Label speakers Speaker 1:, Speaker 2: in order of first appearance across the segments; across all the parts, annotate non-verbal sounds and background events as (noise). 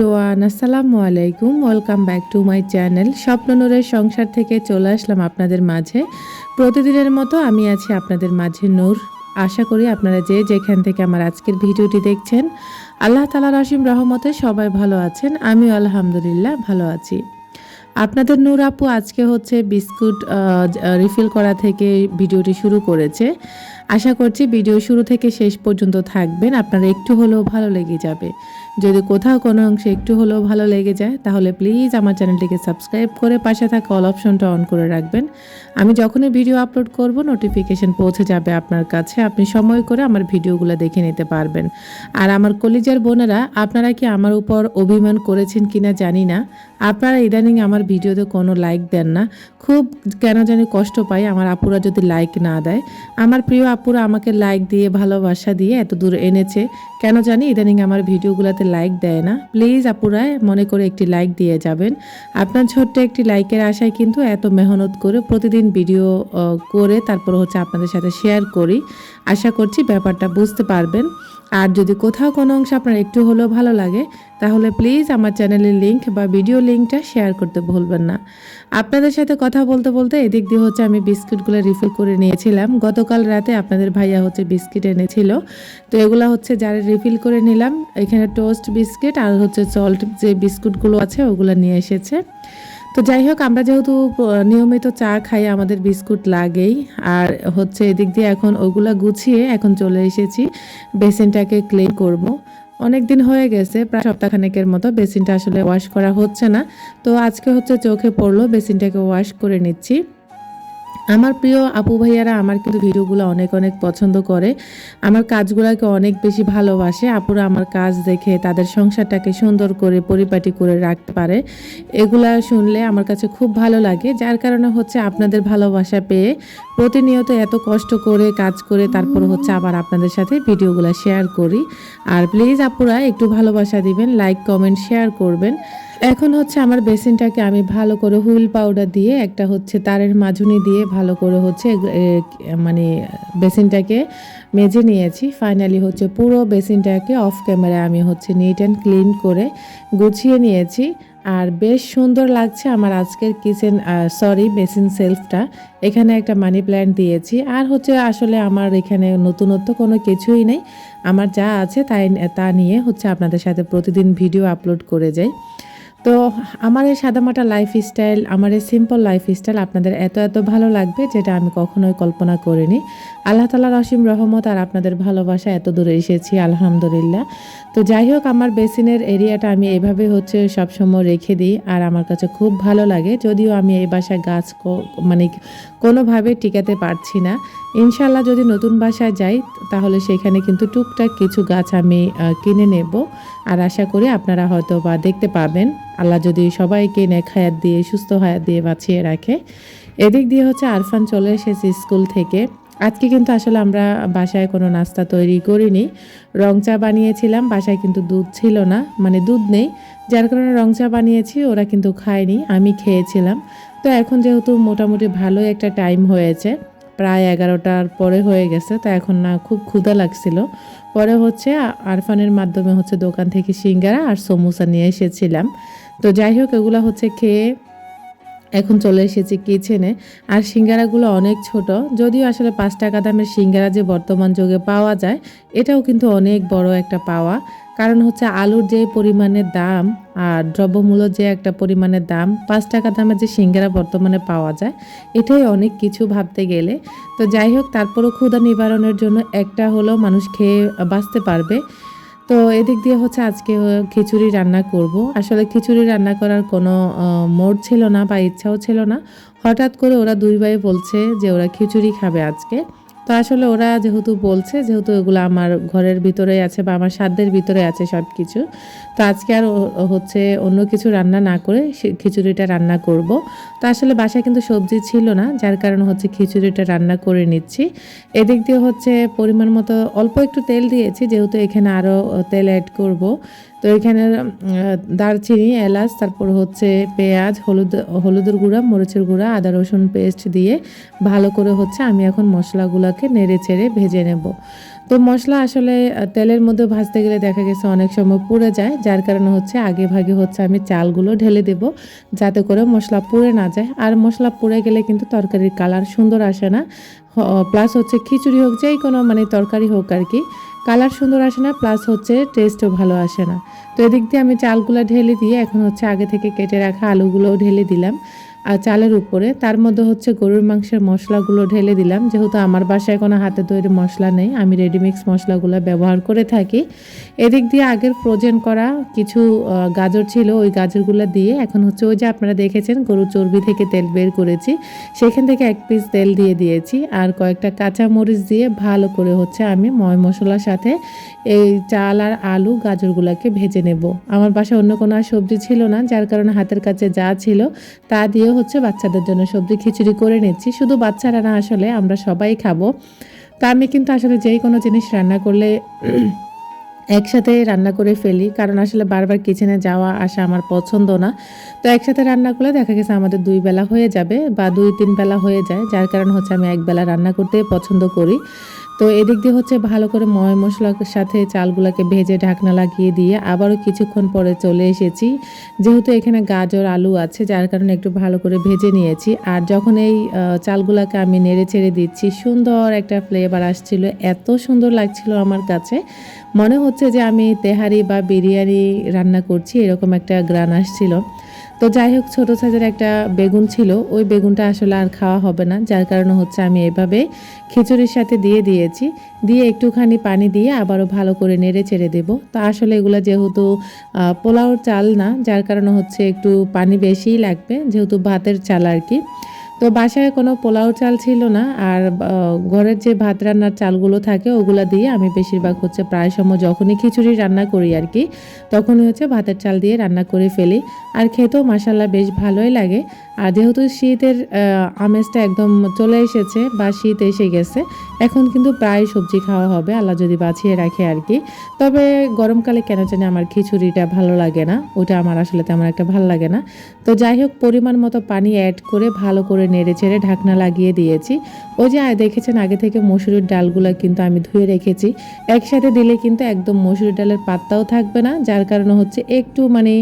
Speaker 1: Everyone, আসসালামু আলাইকুম। Welcome back to my channel স্বপ্ননূরের সংসার থেকে চলে আসলাম আপনাদের মাঝে। প্রতিদিনের মতো আমি আছি আপনাদের মাঝে নূর। আশা করি আপনারা যে যেখান থেকে আমার আজকের ভিডিওটি দেখছেন, আল্লাহ তালা রসিম রহমতে সবাই ভালো আছেন। আমিও আলহামদুলিল্লাহ ভালো আছি। আপনাদের নূর আপু আজকে হচ্ছে বিস্কুট রিফিল করা থেকে ভিডিওটি শুরু করেছে। আশা করছি ভিডিও শুরু থেকে শেষ পর্যন্ত থাকবেন। আপনারা একটু হলেও ভালো লেগে যাবে। যদি কোথাও কোনো অংশে একটু হলেও ভালো লেগে যায়, তাহলে প্লিজ আমার চ্যানেলটিকে সাবস্ক্রাইব করে পাশে থাকা অল অপশনটা অন করে রাখবেন। আমি যখনই ভিডিও আপলোড করব নোটিফিকেশন পৌঁছে যাবে আপনার কাছে। আপনি সময় করে আমার ভিডিওগুলো দেখে নিতে পারবেন। আর আমার কলিজার বোনেরা, আপনারা কি আমার উপর অভিমান করেছেন কিনা জানি না। আপনারা ইদানিং আমার ভিডিওতে কোনো লাইক দেন না। খুব কেন জানি কষ্ট পাই, আমার আপুরা যদি লাইক না দেয়। আমার প্রিয় আপুরা আমাকে লাইক দিয়ে, ভালোবাসা দিয়ে এত দূর এনেছে। কেন জানি ইদানিং আমার ভিডিওগুলোতে লাইক দেয় না। প্লিজ আপুরা, মনে করে একটি লাইক দিয়ে যাবেন। আপনার ছোট্ট একটি লাইকের আশায় কিন্তু এত মেহনত করে প্রতিদিন ভিডিও করে তারপর হচ্ছে আপনাদের সাথে শেয়ার করি। আশা করছি ব্যাপারটা বুঝতে পারবেন। আর যদি কোথাও কোনো অংশ আপনার একটু হলেও ভালো লাগে, তাহলে প্লিজ আমার চ্যানেলের লিঙ্ক বা ভিডিও লিঙ্কটা শেয়ার করতে ভুলবেন না। আপনাদের সাথে কথা বলতে বলতে এদিক দিয়ে হচ্ছে আমি বিস্কিটগুলো রিফিল করে নিয়েছিলাম। গতকাল রাতে আপনাদের ভাইয়া হচ্ছে বিস্কিট এনেছিল। তো এগুলো হচ্ছে যারা রিফিল করে নিলাম, এখানে টোস্ট বিস্কিট আর হচ্ছে সল্ট যে বিস্কুটগুলো আছে ওগুলো নিয়ে এসেছে। তো যাই হোক, আমরা যেহেতু নিয়মিত চা খাই, আমাদের বিস্কুট লাগেই। আর হচ্ছে এদিক দিয়ে এখন ওগুলা গুছিয়ে এখন চলে এসেছি, বেসিনটাকে ক্লিন করব। অনেক দিন হয়ে গেছে, প্রায় সপ্তাহখানেকের মতো বেসিনটা আসলে ওয়াশ করা হচ্ছে না। তো আজকে হচ্ছে চোখে পড়ল, বেসিনটাকে ওয়াশ করে নিচ্ছি। আমার প্রিয় আপু ভাইয়ারা আমার কিন্তু ভিডিওগুলো অনেক অনেক পছন্দ করে। আমার কাজগুলোকে অনেক বেশি ভালোবাসে। আপুরা আমার কাজ দেখে, তাদের সংসারটাকে সুন্দর করে, পরিপাটি করে রাখতে পারে। এগুলা শুনলে আমার কাছে খুব ভালো লাগে। যার কারণে হচ্ছে আপনাদের ভালোবাসা পেয়ে প্রতিনিয়ত এত কষ্ট করে, কাজ করে, তারপর হচ্ছে আবার আপনাদের সাথে ভিডিওগুলো শেয়ার করি। আর প্লিজ আপুরা, একটু ভালোবাসা দিবেন লাইক কমেন্ট শেয়ার করবেন। এখন হচ্ছে আমার বেসিনটাকে আমি ভালো করে হুইল পাউডার দিয়ে, একটা হচ্ছে তারের মাঝুনি দিয়ে ভালো করে হচ্ছে মানে বেসিনটাকে মেজে নিয়েছি। ফাইনালি হচ্ছে পুরো বেসিনটাকে অফ ক্যামেরায় আমি হচ্ছে নিট অ্যান্ড ক্লিন করে গুছিয়ে নিয়েছি। আর বেশ সুন্দর লাগছে আমার আজকের কিচেন সরি বেসিন সেলফটা এখানে একটা মানি প্ল্যান্ট দিয়েছি। আর হচ্ছে আসলে আমার এখানে নতুনত্ব কোনো কিছুই নেই। আমার যা আছে তাই, তা নিয়ে হচ্ছে আপনাদের সাথে প্রতিদিন ভিডিও আপলোড করে যাই। তো আমার এই সাদামাটা লাইফ স্টাইল আমার এই সিম্পল লাইফ স্টাইল আপনাদের এত এত ভালো লাগবে যেটা আমি কখনোই কল্পনা করিনি। আল্লাহ তালার অসীম রহমত আর আপনাদের ভালোবাসা এত দূরে এসেছি, আলহামদুলিল্লাহ। তো যাই হোক, আমার বেসিনের এরিয়াটা আমি এভাবে হচ্ছে সবসময় রেখে দিই আর আমার কাছে খুব ভালো লাগে। যদিও আমি এই বাসায় গাছ মানে কোনোভাবে টিকাতে পারছি না। ইনশাল্লাহ যদি নতুন বাসায় যাই, তাহলে সেখানে কিন্তু টুকটাক কিছু গাছ আমি কিনে নেব। আর আশা করি আপনারা হয়তো বা দেখতে পাবেন। আল্লাহ যদি সবাইকে নেক হায়াত দিয়ে, সুস্থ হায়াত দিয়ে বাঁচিয়ে রাখে। এদিক দিয়ে হচ্ছে আরফান চলে এসেছে স্কুল থেকে। আজকে কিন্তু আসলে আমরা বাসায় কোনো নাস্তা তৈরি করিনি। রং চা বানিয়েছিলাম, বাসায় কিন্তু দুধ ছিল না মানে দুধ নেই। যার কারণে রং চা বানিয়েছি, ওরা কিন্তু খায়নি, আমি খেয়েছিলাম। তো এখন যেহেতু মোটামুটি ভালোই একটা টাইম হয়েছে, প্রায় এগারোটার পরে হয়ে গেছে, তো এখন না খুব ক্ষুধা লাগছিল। পরে হচ্ছে আরফানের মাধ্যমে হচ্ছে দোকান থেকে সিঙ্গারা আর সমোসা নিয়ে এসেছিলাম। তো যাই হোক, এগুলো হচ্ছে খেয়ে এখন চলে এসেছি কিচেনে আর সিঙ্গারাগুলো অনেক ছোট, যদিও আসলে পাঁচ টাকা দামের সিঙ্গারা যে বর্তমান যুগে পাওয়া যায়, এটাও কিন্তু অনেক বড় একটা পাওয়া। কারণ হচ্ছে আলুর যে পরিমাণের দাম আর দ্রব্যমূল্য যে একটা পরিমাণের দাম, পাঁচ টাকা দামের যে সিঙ্গারা বর্তমানে পাওয়া যায়, এটাই অনেক কিছু ভাবতে গেলে। তো যাই হোক, তারপরও ক্ষুধা নিবারণের জন্য একটা হলেও মানুষ খেয়ে বাঁচতে পারবে। তো এদিক দিয়ে হচ্ছে আজকে খিচুড়ি রান্না করব। আসলে খিচুড়ি রান্না করার কোনো মোড ছিল না বা ইচ্ছাও ছিল না। হঠাৎ করে ওরা দুই ভাই বলছে যে ওরা খিচুড়ি খাবে আজকে। তো আসলে ওরা যেহেতু বলছে, যেহেতু এগুলো আমার ঘরের ভিতরে আছে বা আমার সাধ্যের ভিতরে আছে সব কিছু তো আজকে আর হচ্ছে অন্য কিছু রান্না না করে খিচুড়িটা রান্না করব। তো আসলে বাসায় কিন্তু সবজি ছিল না, যার কারণে হচ্ছে খিচুড়িটা রান্না করে নিচ্ছি। এদিক দিয়ে হচ্ছে পরিমাণ মতো অল্প একটু তেল দিয়েছি, যেহেতু এখানে আরও তেল অ্যাড করব। তো এখানে দারচিনি, এলাচ, তারপর হচ্ছে পেঁয়াজ, হলুদ, হলুদের গুঁড়া, মরিচের গুঁড়া, আদা, রসুন পেস্ট দিয়ে ভালো করে হচ্ছে আমি এখন মশলাগুলোকে নেড়ে ছেড়ে ভেজে নেব। তো মশলা আসলে তেলের মধ্যে ভাজতে গেলে দেখা গেছে অনেক সময় পুড়ে যায়, যার কারণে হচ্ছে আগে ভাগে হচ্ছে আমি চালগুলো ঢেলে দেব, যাতে করে মশলা পুড়ে না যায়। আর মশলা পুড়ে গেলে কিন্তু তরকারির কালার সুন্দর আসে না। প্লাস হচ্ছে খিচুড়ি হোক, যেই কোনো মানে তরকারি হোক আর কি কালার সুন্দর আসে না প্লাস হচ্ছে টেস্টও ভালো আসে না। তো এদিক দিয়ে আমি চালগুলো ঢেলে দিয়ে এখন হচ্ছে আগে থেকে কেটে রাখা আলুগুলোও ঢেলে দিলাম। আর চালের উপরে। তার মধ্যে হচ্ছে গরুর মাংসের মশলাগুলো ঢেলে দিলাম। যেহেতু আমার বাসায় কোনো হাতে তৈরি মশলা নেই, আমি রেডিমিক্স মশলাগুলো ব্যবহার করে থাকি। এদিক দিয়ে আগের ফ্রোজেন করা কিছু গাজর ছিল, ওই গাজরগুলো দিয়ে এখন হচ্ছে ওই যে আপনারা দেখেছেন, গরুর চর্বি থেকে তেল বের করেছি। সেখান থেকে এক পিস তেল দিয়ে দিয়েছি। আর কয়েকটা কাঁচা মরিচ দিয়ে ভালো করে হচ্ছে আমি ময় মশলার সাথে এই চাল আর আলু গাজরগুলোকে ভেজে নেব। আমার বাসায় অন্য কোনো আর সবজি ছিল না, যার কারণে হাতের কাছে যা ছিল তা দিয়ে হচ্ছে বাচ্চাদের জন্য সবজি খিচুড়ি করে নিচ্ছি। শুধু বাচ্চারা না, আসলে আমরা সবাই খাব। তা আমি কিন্তু আসলে যেই কোনো জিনিস রান্না করলে (clears throat) একসাথে রান্না করে ফেলি। কারণ আসলে বারবার কিচেনে যাওয়া, আসা আমার পছন্দ না। তো একসাথে রান্না করলে দেখা গেছে আমাদের দুই বেলা হয়ে যাবে বা দুই তিন বেলা হয়ে যায়। যার কারণ হচ্ছে আমি এক বেলা রান্না করতে পছন্দ করি। তো এদিক দিয়ে হচ্ছে ভালো করে ময় মশলার সাথে চালগুলোকে ভেজে ঢাকনা লাগিয়ে দিয়ে আবারও কিছুক্ষণ পরে চলে এসেছি। যেহেতু এখানে গাজর, আলু আছে, যার কারণে একটু ভালো করে ভেজে নিয়েছি। আর যখন এই চালগুলোকে আমি নেড়ে ছেড়ে দিচ্ছি, সুন্দর একটা ফ্লেভার আসছিল, এত সুন্দর লাগছিল আমার কাছে। মনে হচ্ছে যে আমি তেহারি বা বিরিয়ানি রান্না করছি, এরকম একটা গ্রান আসছিল। তো যাই হোক ছোটো সাইজের একটা বেগুন ছিল। ওই বেগুনটা আসলে আর খাওয়া হবে না। যার কারণে হচ্ছে আমি এভাবে খিচুড়ির সাথে দিয়ে দিয়েছি। দিয়ে একটুখানি পানি দিয়ে আবারও ভালো করে নেড়ে ছেড়ে দেব। তো আসলে এগুলো যেহেতু পোলাওর চাল না, যার কারণে হচ্ছে একটু পানি বেশিই লাগবে, যেহেতু ভাতের চাল আর কি। তো বাসায় কোনো পোলাও চাল ছিল না, আর ঘরের যে ভাত রান্নার চালগুলো থাকে ওগুলো দিয়ে আমি বেশিরভাগ হচ্ছে প্রায় সময় যখনই খিচুড়ি রান্না করি আর কি, তখনই হচ্ছে ভাতের চাল দিয়ে রান্না করে ফেলি। আর খেতেও মাসাল্লাহ বেশ ভালোই লাগে। আর যেহেতু শীতের আমেজটা একদম চলে এসেছে বা শীত এসে গেছে, এখন কিন্তু প্রায় সবজি খাওয়া হবে, আল্লাহ যদি বাঁচিয়ে রাখে আর কি। তবে গরমকালে কেন জানি আমার খিচুড়িটা ভালো লাগে না, ওটা আমার আসলে তেমন একটা ভালো লাগে না। তো যাই হোক, পরিমাণ মতো পানি অ্যাড করে ভালো করে নেড়ে চেড়ে ঢাকনা লাগিয়ে দিয়েছি। ওই যে দেখেছেন, আগে থেকে মসুরির ডালগুলো কিন্তু আমি ধুয়ে রেখেছি। একসাথে দিলে কিন্তু একদম মসুরির ডালের পাত্তাও থাকবে না, যার কারণে হচ্ছে একটু মানে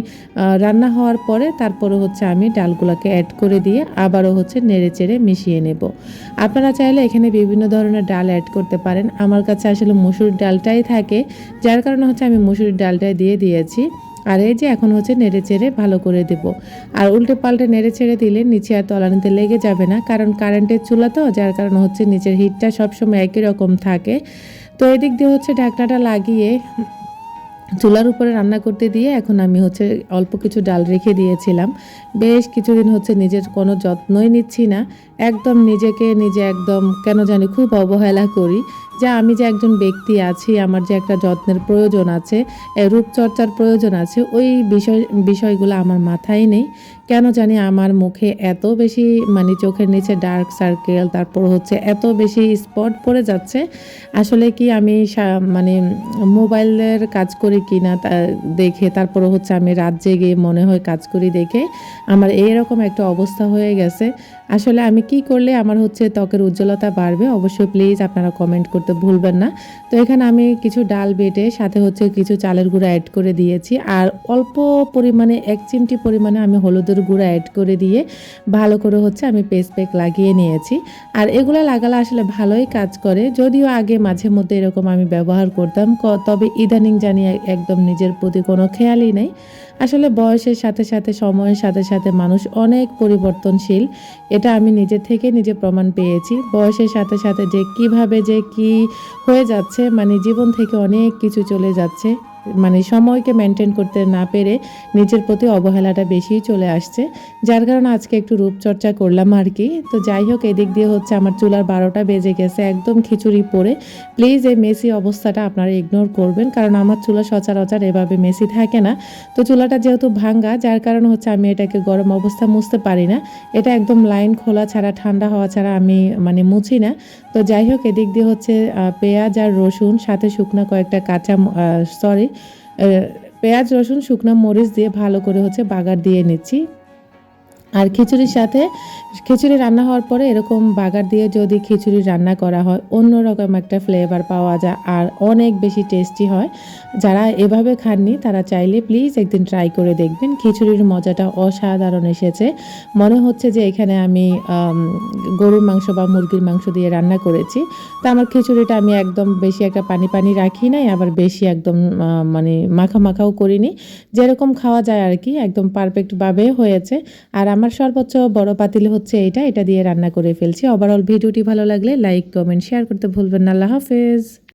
Speaker 1: রান্না হওয়ার পরে তারপরে হচ্ছে আমি ডালগুলোকে অ্যাড করে দিয়ে আবারও হচ্ছে নেড়ে চেড়ে মিশিয়ে নেব। আপনারা চাইলে এখানে বিভিন্ন ধরনের ডাল অ্যাড করতে পারেন। আমার কাছে আসলে মসুর ডালটাই থাকে, যার কারণে হচ্ছে আমি মসুর ডালটাই দিয়ে দিয়েছি। আর এই যে এখন হচ্ছে নেড়ে চেড়ে ভালো করে দেব। আর উল্টে পাল্টে নেড়ে ছেড়ে দিলে নিচে আর তলানিতে লেগে যাবে না, কারণ কারেন্টের চুলা তো, যার কারণে হচ্ছে নিচের হিটটা সবসময় একই রকম থাকে। তো এদিক দিয়ে হচ্ছে ঢাকনাটা লাগিয়ে চুলার উপরে রান্না করতে দিয়ে এখন আমি হচ্ছে অল্প কিছু ডাল রেখে দিয়েছিলাম। বেশ কিছুদিন হচ্ছে নিজের কোনো যত্নই নিচ্ছি না, একদম নিজেকে নিজে একদম কেন জানি খুব অবহেলা করি। যে আমি যে একজন ব্যক্তি আছি, আমার যে একটা যত্নের প্রয়োজন আছে রূপচর্চার প্রয়োজন আছে, ওই বিষয়, বিষয়গুলো আমার মাথায় নেই। কেন জানি আমার মুখে এত বেশি মানে চোখের নিচে ডার্ক সার্কেল তারপর হচ্ছে এত বেশি স্পট পড়ে যাচ্ছে। আসলে কি আমি মানে মোবাইলের কাজ করি কি না তা দেখে, তারপরে হচ্ছে আমি রাত জেগে মনে হয় কাজ করি দেখে, আমার এইরকম একটা অবস্থা হয়ে গেছে। আসলে আমি কি করলে আমার হচ্ছে ত্বকের উজ্জ্বলতা বাড়বে? অবশ্যই প্লিজ আপনারা কমেন্ট করতে ভুলবেন না। তো এখানে আমি কিছু ডাল বেটে, সাথে হচ্ছে কিছু চালের গুঁড়া অ্যাড করে দিয়েছি। আর অল্প পরিমাণে, এক চিমটি পরিমাণে আমি হলুদের গুঁড়া অ্যাড করে দিয়ে ভালো করে হচ্ছে আমি পেস্ট প্যাক লাগিয়ে নিয়েছি। আর এগুলো লাগালে আসলে ভালোই কাজ করে। যদিও আগে মাঝে মধ্যে এরকম আমি ব্যবহার করতাম তবে ইদানিং জানি একদম নিজের প্রতি কোনো খেয়ালই নেই। আসলে বয়সের সাথে সাথে, সময়ের সাথে সাথে মানুষ অনেক পরিবর্তনশীল। এটা আমি নিজে থেকে নিজে প্রমাণ পেয়েছি। বয়সের সাথে সাথে যে কীভাবে যে কি হয়ে যাচ্ছে মানে জীবন থেকে অনেক কিছু চলে যাচ্ছে। মানে সময়কে মেনটেন করতে না পেরে নিজের প্রতি অবহেলাটা বেশিই চলে আসছে। যার কারণে আজকে একটু রূপচর্চা করলাম আর কি। তো যাই হোক, এদিক দিয়ে হচ্ছে আমার চুলার বারোটা বেজে গেছে, একদম খিচুড়ি পরে প্লিজ এই মেসি অবস্থাটা আপনারা ইগনোর করবেন, কারণ আমার চুলা সচরাচর এভাবে মেসি থাকে না। তো চুলাটা যেহেতু ভাঙ্গা, যার কারণে হচ্ছে আমি এটাকে গরম অবস্থা মুছতে পারি না। এটা একদম লাইন খোলা ছাড়া, ঠান্ডা হওয়া ছাড়া আমি মানে মুছি না। তো যাই হোক, এদিক দিয়ে হচ্ছে পেঁয়াজ আর রসুন, সাথে শুকনো কয়েকটা কাঁচা সরি পেঁয়াজ রসুন শুকনো মরিচ দিয়ে ভালো করে হচ্ছে বাগার দিয়ে নিচ্ছি। আর খিচুড়ির সাথে, খিচুড়ি রান্না হওয়ার পরে এরকম বাগার দিয়ে যদি খিচুড়ি রান্না করা হয়, অন্যরকম একটা ফ্লেভার পাওয়া যায় আর অনেক বেশি টেস্টি হয়। যারা এভাবে খাননি, তারা চাইলে প্লিজ একদিন ট্রাই করে দেখবেন। খিচুড়ির মজাটা অসাধারণ এসেছে। মনে হচ্ছে যে এখানে আমি গরুর মাংস বা মুরগির মাংস দিয়ে রান্না করেছি। তা আমার খিচুড়িটা আমি একদম বেশি একটা পানি পানি রাখি নাই, আবার বেশি একদম মানে মাখা মাখাও করিনি। যেরকম খাওয়া যায় আর কি, একদম পারফেক্টভাবে হয়েছে। আর আমার সর্বোচ্চ বড় পাতিল হচ্ছে এটা এটা দিয়ে রান্না করে ফেলছি। ওভারঅল ভিডিওটি ভালো লাগলে লাইক কমেন্ট শেয়ার করতে ভুলবেন না। আল্লাহ হাফেজ।